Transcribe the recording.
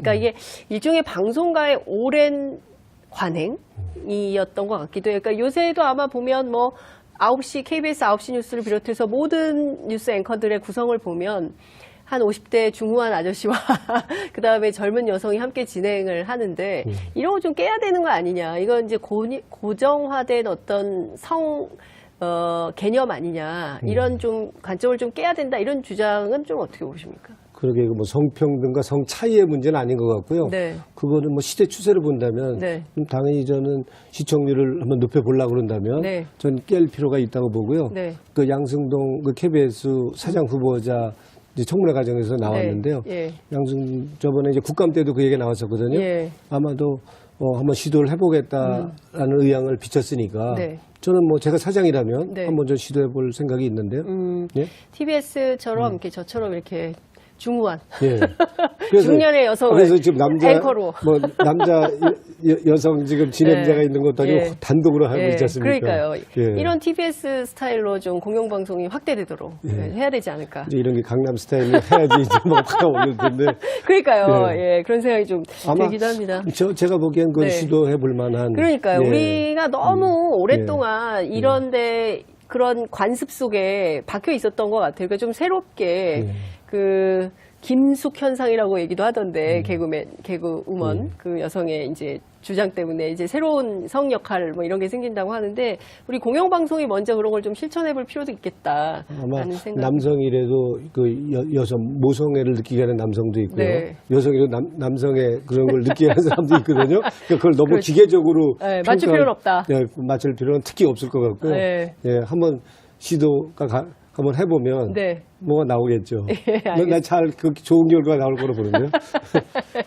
그러니까 이게 일종의 방송가의 오랜 관행이었던 것 같기도 해요. 그러니까 요새도 아마 보면 뭐 9시, KBS 9시 뉴스를 비롯해서 모든 뉴스 앵커들의 구성을 보면 한 50대 중후한 아저씨와 그 다음에 젊은 여성이 함께 진행을 하는데 이런 거 좀 깨야 되는 거 아니냐. 이건 이제 고, 고정화된 어떤 성, 어, 개념 아니냐. 이런 좀 관점을 좀 깨야 된다. 이런 주장은 좀 어떻게 보십니까? 그러게 뭐 성평등과 성 차이의 문제는 아닌 것 같고요. 네. 그거는 뭐 시대 추세를 본다면 네. 음, 당연히 저는 시청률을 한번 높여보려고 그런다면 네. 전깰 필요가 있다고 보고요. 네. 그 양승동 그 KBS 사장 후보자 이제 청문회 과정에서 나왔는데요. 네. 예. 양승 저번에 이제 국감 때도 그 얘기 나왔었거든요. 예. 아마도 어, 한번 시도를 해보겠다라는 의향을 비쳤으니까 네. 저는 뭐 제가 사장이라면 네. 한번 좀 시도해볼 생각이 있는데요. 음, 예? TBS처럼 이렇게 저처럼 이렇게 중후한 예. 중년의 여성을 그래서 지금 남자 앵커로. 뭐 남자 여, 성 지금 진행자가 예. 있는 것도 아니고 예. 단독으로 하고 예, 있지 않습니까? 그러니까요. 예. 이런 TBS 스타일로 좀 공영 방송이 확대되도록 예, 해야 되지 않을까. 이제 이런 게 강남 스타일로 해야지 이제 뭐 화가 오를 텐데 그러니까요. 예. 예, 그런 생각이 좀 들기도 합니다. 저 제가 보기엔 그건 네. 시도해 볼 만한 그러니까요. 예. 우리가 너무 예. 오랫동안 이런데 그런 관습 속에 박혀 있었던 것 같아요. 그러니까 좀 새롭게 예. 그 김숙 현상이라고 얘기도 음. 하던데 개그맨 개그우먼 그 여성의 이제 주장 때문에 이제 새로운 성 역할 뭐 이런 게 생긴다고 하는데 우리 공영 방송이 먼저 그런 걸 좀 실천해 볼 필요도 아마 있겠다라는 생각. 남성이라도 그 여, 여성 모성애를 느끼게 하는 남성도 있고요. 네. 여성이라도 남, 남성의 그런 걸 느끼게 하는 사람도 있거든요. 그러니까 그걸 너무 그렇지. 기계적으로 네, 맞출 평가할- 필요는 없다. 예, 맞출 필요는 특히 없을 것 같고요. 네. 예, 한번 시도가 가- 한번 해보면 네. 뭐가 나오겠죠. 예, 알겠습니다. 나잘그 좋은 결과가 나올 거로 보는데요.